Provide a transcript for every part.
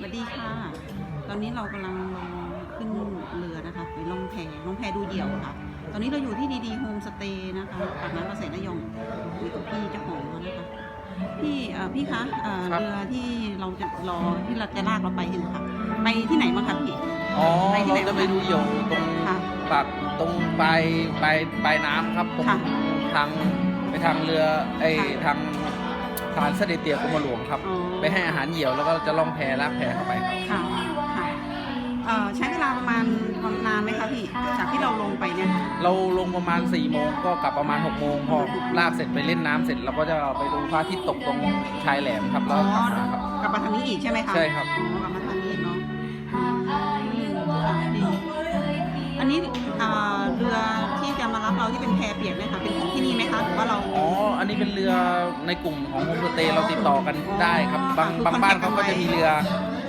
สวัสดีค่ะ ตอนนี้เรากำลังลงขึ้นเรือนะคะไปลงแพลงแพดูเดี่ยวค่ะ ตอนนี้เราอยู่ที่ดีดีโฮมสเตย์นะคะปากน้ำประเสริฐนยองอยู่กับพี่เจ้าของนะคะ พี่เอ่อพี่คะเอ่อครับ เรือที่เราจะรอที่เราจะลากเราไปเห็นค่ะ ไปที่ไหนบ้างคะพี่ อ๋อไปที่ไหน เราจะไปดูเหยี่ยวตรงค่ะ ปากตรงปลายปลายปลายน้ำครับตรงค่ะทางไปทางเรือไอค่ะ ทาง ฐานเสด็จเตี่ยกรมหลวงครับ อ๋อ ไปให้อาหารเหยี่ยวแล้วก็จะล่องแพลากแพเข้าไปครับค่ะค่ะเอ่อใช้เวลาประมาณนานไหมคะพี่ จากที่เราลงไปเนี่ยค่ะเราลงประมาณ4ี่โมงก็กลับประมาณ6กโมงพอลากเสร็จไปเล่นน้ำเสร็จเราก็จะไปดูพระอาทิตย์ตกตรงชายแหลมครับแล้วกลับมาครับ กลับมาทางนี้อีกใช่ไหมคะใช่ครับ อ๋อกลับมาทางนี้เนาะอืมค่ะดีอันนี้อ่าเรือ ที่จะมารับเราที่เป็นแพเปียกเนี่ยค่ะเป็นของที่นี่ไหมคะหรือว่าเรา อ๋อ อันนี้เป็นเรือในกลุ่มของโฮมสเตย์เราติดต่อกันได้ครับ บางอ๋อบางบ้านคือเขาก็จะมีเรือ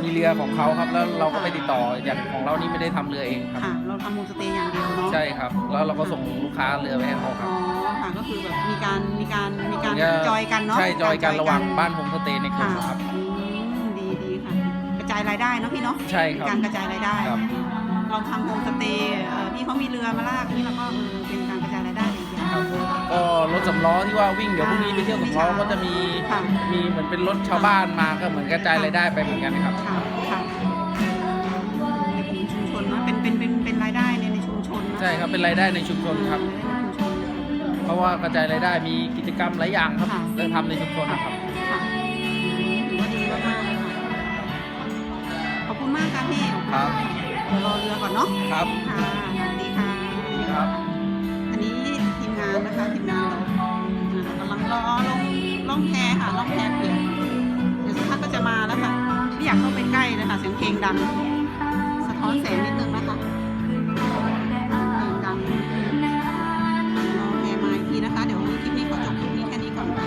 มีเรือของเขาครับ แล้วเราก็ไปติดต่อ อย่างของเรานี่ไม่ได้ทำเรือเองครับ ค่ะ เราทำโฮมสเตย์อย่างเดียวเนาะใช่ครับ แล้วเราก็ส่งลูกค้าเรือไปให้เขาคอ๋รัอบค่ะก็คือแบบมีการมีการมีการเนี่ย จอยกันเนาะใช่ จอยกันมีระหว่างบ้านโฮมสเตย์ในกลุ่ค่ะมครับ อืมดีดีค่ะ กระจายรายได้เนาะพี่เนาะ ใช่ครับ การกระจายรายได้ ครับ เราทำโฮมสเตย์เอ่อพี่เขามีเรือมาลากนี่เราก็เออเป็น สำล้อที่ว่าวิ่งเดี๋ยวพรุ่งนี้ไปเที่ยวสำล้อก็จะมีค่ะมีเหมือนเป็นรถชาวบ้านมาก็เหมือนกระจายรายได้ไปเหมือนกันครับ ค่ะค่ะในกลุ่มชุมชนเนาะเป็นเป็นเป็นเป็นรายได้ในในชุมชนนะใช่ครับเป็นรายได้ในชุมชนครับเออในชุมชน เพราะว่ากระจายรายได้มีกิจกรรมหลายอย่างครับค่ะได้ทำในชุมชนนะครับ ค่ะถือว่าดีมากๆเลยค่ะขอบคุณมากค่ะพี่ครับ เดี๋ยวรอเรือก่อนเนาะครับ ค่ะ องแพค่ะล่องแพเปียกเดี๋ยวสักพัก็จะมาแล้วค่ะ ไม่อยากเข้าไปใกล้เลยค่ะเสียงเพลงดัง สะท้อนแสงนิดนึงนะคะเพลงดังล่องแพมาอีกทีนะคะ เดี๋ยวคลิปนี้ขอจบคลิปนี้แค่นี้ก่อนค่ะ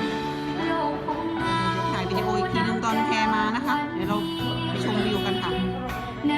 ถ่ายวิดีอีกทีลงตอนแพมานะคะ เดี๋ยวเรา